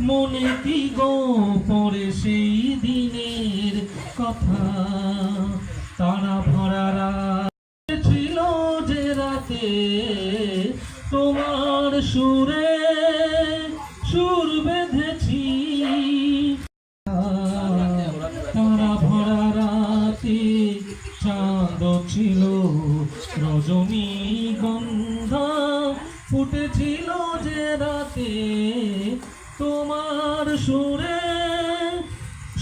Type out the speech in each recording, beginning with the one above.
মনে কি গো পড়ে সেই দিনের কথা? তারা ভরা রাত ছিল যে রাতে তোমার সুরে সুর বেঁধেছি। তারা ভরা রাতে চাঁদ ছিল রজনী গন্ধা ফুটেছিল যে রাতে তোমার সুরে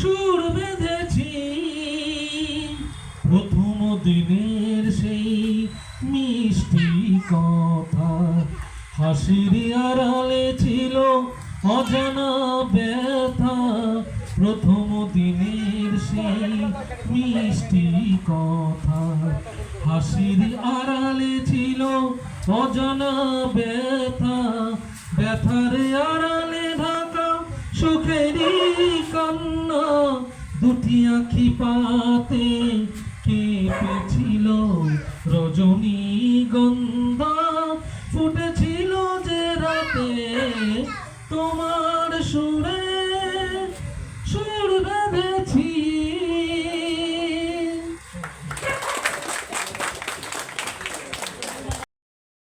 সুর বেঁধেছি। প্রথম দিনের সেই মিষ্টি কথা, হাসির আড়ালে ছিল অজানা ব্যথা। প্রথম দিনের সেই মিষ্টি কথা, হাসির আড়ালে ছিল অজন ব্যথা, ব্যথার আড়ালে ঢাকা, সুখেরই কান্না, দুটি আখি পাতে কেঁপেছিল রজনী গন্ধা। ফুটেছিল যে রাতে তোমার সুরে